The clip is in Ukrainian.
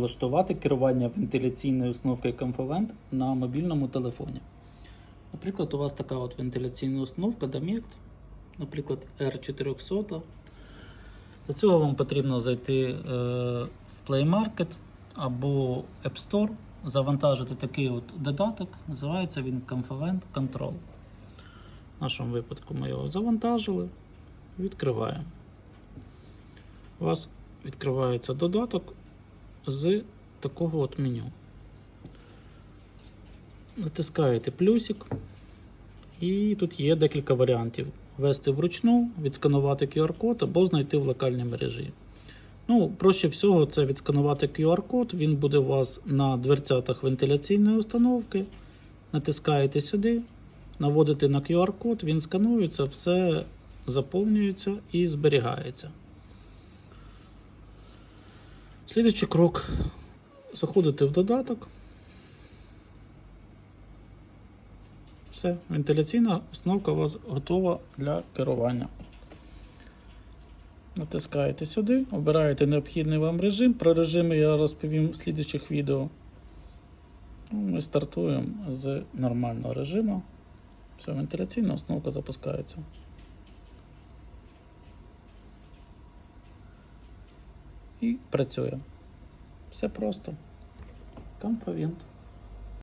налаштувати керування вентиляційною установкою Comfort на мобільному телефоні. Наприклад, у вас така от вентиляційна установка Domect, наприклад, R400. Для цього вам потрібно зайти е, в Play Market або App Store, завантажити такий от додаток, називається він Comfort Control. В нашому випадку ми його завантажили, відкриваємо. У вас відкривається додаток з такого от меню. Натискаєте плюсик, і тут є декілька варіантів: ввести вручну, відсканувати QR-код або знайти в локальній мережі. Ну, проще всього, це відсканувати QR-код, він буде у вас на дверцятах вентиляційної установки. Натискаєте сюди, наводите на QR-код, він сканується, все заповнюється і зберігається. Слідуючий крок. Заходите в додаток. Все, вентиляційна установка у вас готова для керування. Натискаєте сюди, обираєте необхідний вам режим. Про режими я розповім в слідуючих відео. Ну, Ми стартуємо з нормального режиму. Все, вентиляційна установка запускається. І працює. Все просто. Комфавент.